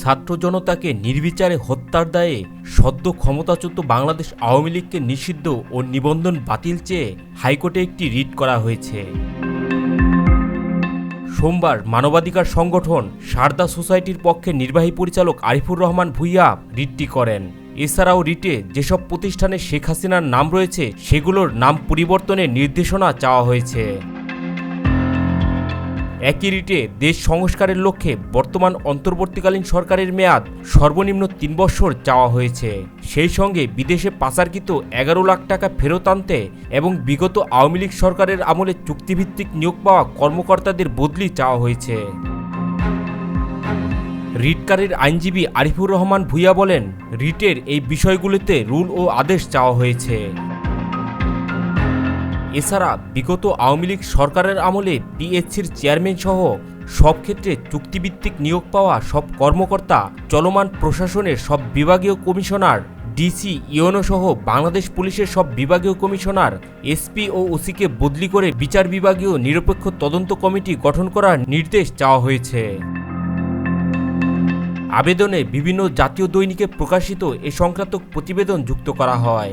ছাত্র জনতাকে নির্বিচারে হত্যার দায়ে সদ্য ক্ষমতাচ্যুত বাংলাদেশ আওয়ামী লীগকে নিষিদ্ধ ও নিবন্ধন বাতিল চেয়ে হাইকোর্টে একটি রিট করা হয়েছে। সোমবার মানবাধিকার সংগঠন সারদা সোসাইটির পক্ষে নির্বাহী পরিচালক আরিফুর রহমান ভুইয়া রিটটি করেন। এছাড়াও রিটে যেসব প্রতিষ্ঠানে শেখ হাসিনার নাম রয়েছে, সেগুলোর নাম পরিবর্তনের নির্দেশনা চাওয়া হয়েছে। একই রিটে দেশ সংস্কারের লক্ষ্যে বর্তমান অন্তর্বর্তীকালীন সরকারের মেয়াদ সর্বনিম্ন তিন বছর চাওয়া হয়েছে। সেই সঙ্গে বিদেশে পাচারকৃত এগারো লাখ টাকা ফেরত আনতে এবং বিগত আওয়ামী লীগ সরকারের আমলে চুক্তিভিত্তিক নিয়োগ পাওয়া কর্মকর্তাদের বদলি চাওয়া হয়েছে। রিটকারীর আইনজীবী আরিফুর রহমান ভুইয়া বলেন, রিটের এই বিষয়গুলিতে রুল ও আদেশ চাওয়া হয়েছে। এছাড়া বিগত আওয়ামী লীগ সরকারের আমলে পিএসসির চেয়ারম্যান সহ সব ক্ষেত্রে চুক্তিভিত্তিক নিয়োগ পাওয়া সব কর্মকর্তা, চলমান প্রশাসনের সব বিভাগীয় কমিশনার, ডিসি ইওনো সহ বাংলাদেশ পুলিশের সব বিভাগীয় কমিশনার, এসপি ও ওসিকে বদলি করে বিচার বিভাগীয় নিরপেক্ষ তদন্ত কমিটি গঠন করার নির্দেশ চাওয়া হয়েছে। আবেদনে বিভিন্ন জাতীয় দৈনিকে প্রকাশিত এ সংক্রান্ত প্রতিবেদন যুক্ত করা হয়।